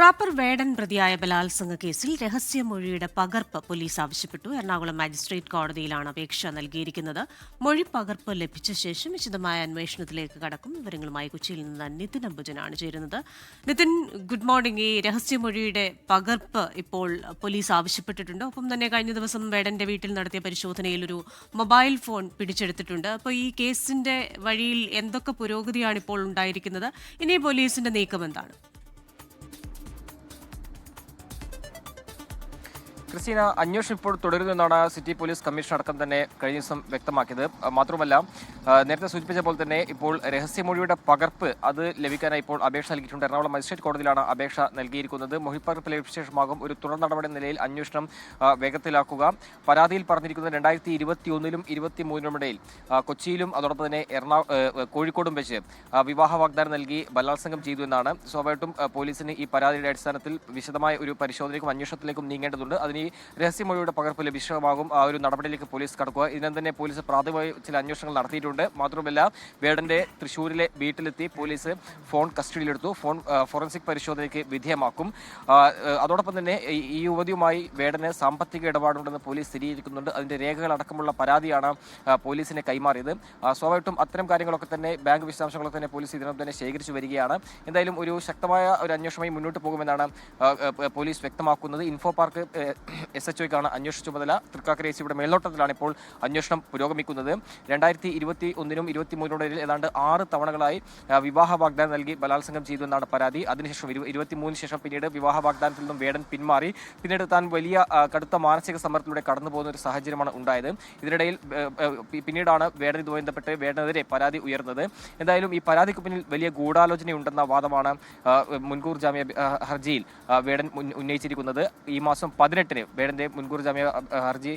Wrapper വേടൻ പ്രതിയായ ബലാത്സംഗ കേസിൽ രഹസ്യമൊഴിയുടെ പകർപ്പ് പോലീസ് ആവശ്യപ്പെട്ടു. എറണാകുളം മജിസ്ട്രേറ്റ് കോടതിയിലാണ് അപേക്ഷ നൽകിയിരിക്കുന്നത്. മൊഴി പകർപ്പ് ലഭിച്ച ശേഷം വിശദമായ അന്വേഷണത്തിലേക്ക് കടക്കും. വിവരങ്ങളുമായി കൊച്ചിയിൽ നിന്ന് നിതിൻ അംബുജനാണ് ചേരുന്നത്. Nithin good morning. ഈ രഹസ്യമൊഴിയുടെ പകർപ്പ് ഇപ്പോൾ പോലീസ് ആവശ്യപ്പെട്ടിട്ടുണ്ട്. ഒപ്പം തന്നെ കഴിഞ്ഞ ദിവസം വേടന്റെ വീട്ടിൽ നടത്തിയ പരിശോധനയിൽ ഒരു മൊബൈൽ ഫോൺ പിടിച്ചെടുത്തിട്ടുണ്ട്. അപ്പോൾ ഈ കേസിന്റെ വഴിയിൽ എന്തൊക്കെ പുരോഗതിയാണ് ഇപ്പോൾ ഉണ്ടായിരിക്കുന്നത്? ഇനി പോലീസിന്റെ നീക്കം എന്താണ്? ക്രിസ്റ്റീന അന്വേഷണം ഇപ്പോൾ തുടരുമെന്നാണ് സിറ്റി പോലീസ് കമ്മീഷൻ അടക്കം തന്നെ കഴിഞ്ഞ ദിവസം വ്യക്തമാക്കിയത്. മാത്രമല്ല നേരത്തെ സൂചിപ്പിച്ച പോലെ തന്നെ ഇപ്പോൾ രഹസ്യമൊഴിയുടെ പകർപ്പ് അത് ലഭിക്കാനായി ഇപ്പോൾ അപേക്ഷ നൽകിയിട്ടുണ്ട്. എറണാകുളം മജിസ്ട്രേറ്റ് കോടതിയിലാണ് അപേക്ഷ നൽകിയിരിക്കുന്നത്. മൊഴി പകർപ്പ് ലഭിച്ച ശേഷമാകും ഒരു തുടർ നടപടി നിലയിൽ അന്വേഷണം വേഗത്തിലാക്കുക. പരാതിയിൽ പറഞ്ഞിരിക്കുന്നത് രണ്ടായിരത്തി ഇരുപത്തി ഒന്നിലും ഇരുപത്തി മൂന്നിനും ഇടയിൽ കൊച്ചിയിലും അതോടൊപ്പം തന്നെ എറണാ കോഴിക്കോടും വെച്ച് വിവാഹ വാഗ്ദാനം നൽകി ബലാത്സംഗം ചെയ്തു എന്നാണ്. സ്വാഭാവികമായിട്ടും പോലീസിന് ഈ പരാതിയുടെ അടിസ്ഥാനത്തിൽ വിശദമായ ഒരു പരിശോധനയ്ക്കും അന്വേഷണത്തിലേക്കും നീങ്ങേണ്ടതുണ്ട്. അതിന് രഹസ്യമൊഴിയുടെ പകർപ്പ് ലഭ്യമാകും. ആ ഒരു നടപടിയിലേക്ക് പോലീസ് കടക്കുക. ഇതിനെ തന്നെ പോലീസ് പ്രാഥമിക ചില അന്വേഷണങ്ങൾ നടത്തിയിട്ടുണ്ട്. മാത്രമല്ല വേടന്റെ തൃശ്ശൂരിലെ വീട്ടിലെത്തി പോലീസ് ഫോൺ കസ്റ്റഡിയിലെടുത്തു. ഫോൺ ഫോറൻസിക് പരിശോധനയ്ക്ക് വിധേയമാക്കും. അതോടൊപ്പം തന്നെ ഈ- യുവതിയുമായി വേടന് സാമ്പത്തിക ഇടപാടുണ്ടെന്ന് പോലീസ് സ്ഥിരീകരിക്കുന്നുണ്ട്. അതിന്റെ രേഖകൾ അടക്കമുള്ള പരാതിയാണ് പോലീസിനെ കൈമാറിയത്. സ്വാഭാവികം അത്തരം കാര്യങ്ങളൊക്കെ തന്നെ ബാങ്ക് വിശദാംശങ്ങളൊക്കെ തന്നെ പോലീസ് ഇതിനകം തന്നെ ശേഖരിച്ചു വരികയാണ്. എന്തായാലും ഒരു ശക്തമായ ഒരു അന്വേഷണമായി മുന്നോട്ട് പോകുമെന്നാണ് പോലീസ് വ്യക്തമാക്കുന്നത്. ഇൻഫോ പാർക്ക് എസ് എച്ച് ഒക്കാണ് അന്വേഷണ ചുമതല തൃക്കാക്കര എസ് സിയുടെ മേൽനോട്ടത്തിലാണ് ഇപ്പോൾ അന്വേഷണം പുരോഗമിക്കുന്നത്. രണ്ടായിരത്തി ഇരുപത്തി ഒന്നിനും ഇരുപത്തി മൂന്നിനും ഇടയിൽ ഏതാണ്ട് ആറ് തവണകളായി വിവാഹ വാഗ്ദാനം നൽകി ബലാത്സംഗം ചെയ്തു എന്നാണ് പരാതി. അതിനുശേഷം ഇരുപത്തി മൂന്നിന് ശേഷം പിന്നീട് വിവാഹ വാഗ്ദാനത്തിൽ നിന്നും വേടൻ പിന്മാറി. പിന്നീട് താൻ വലിയ കടുത്ത മാനസിക സമ്മർദ്ദത്തിലൂടെ കടന്നു പോകുന്ന ഒരു സാഹചര്യമാണ് ഉണ്ടായത്. ഇതിനിടയിൽ പിന്നീടാണ് വേടൻ ഇതുമായി ബന്ധപ്പെട്ട് വേടനെതിരെ പരാതി ഉയർന്നത്. എന്തായാലും ഈ പരാതിക്ക് പിന്നിൽ വലിയ ഗൂഢാലോചനയുണ്ടെന്ന വാദമാണ് മുൻകൂർ ജാമ്യ ഹർജിയിൽ വേടൻ ഉന്നയിച്ചിരിക്കുന്നത്. ഈ മാസം പതിനെട്ടിന് വേടന്റെ മുൻകൂർ ജാമ്യ ഹർജി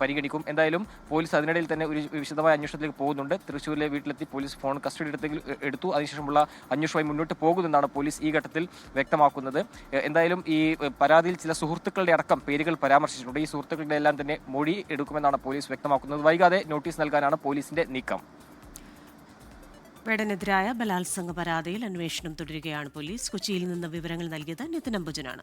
പരിഗണിക്കും. എന്തായാലും പോലീസ് അതിനിടയിൽ തന്നെ ഒരു വിശദമായ അന്വേഷണത്തിലേക്ക് പോകുന്നുണ്ട്. തൃശ്ശൂരിലെ വീട്ടിലെത്തി പോലീസ് ഫോൺ കസ്റ്റഡി എടുത്തെങ്കിൽ എടുത്തു. അതിനുശേഷമുള്ള അന്വേഷണമായി മുന്നോട്ട് പോകുമെന്നാണ് പോലീസ് ഈ ഘട്ടത്തിൽ വ്യക്തമാക്കുന്നത്. എന്തായാലും ഈ പരാതിയിൽ ചില സുഹൃത്തുക്കളുടെ അടക്കം പേരുകൾ പരാമർശിച്ചിട്ടുണ്ട്. ഈ സുഹൃത്തുക്കളുടെ എല്ലാം തന്നെ മൊഴി എടുക്കുമെന്നാണ് പോലീസ് വ്യക്തമാക്കുന്നത്. വൈകാതെ നോട്ടീസ് നൽകാനാണ് പോലീസിന്റെ നീക്കം. വേടനെതിരായ ബലാത്സംഗ പരാതിയിൽ അന്വേഷണം തുടരുകയാണ് പോലീസ്. കൊച്ചിയിൽ നിന്ന് വിവരങ്ങൾ നൽകിയത് നിതിൻ അംബുജനാണ്.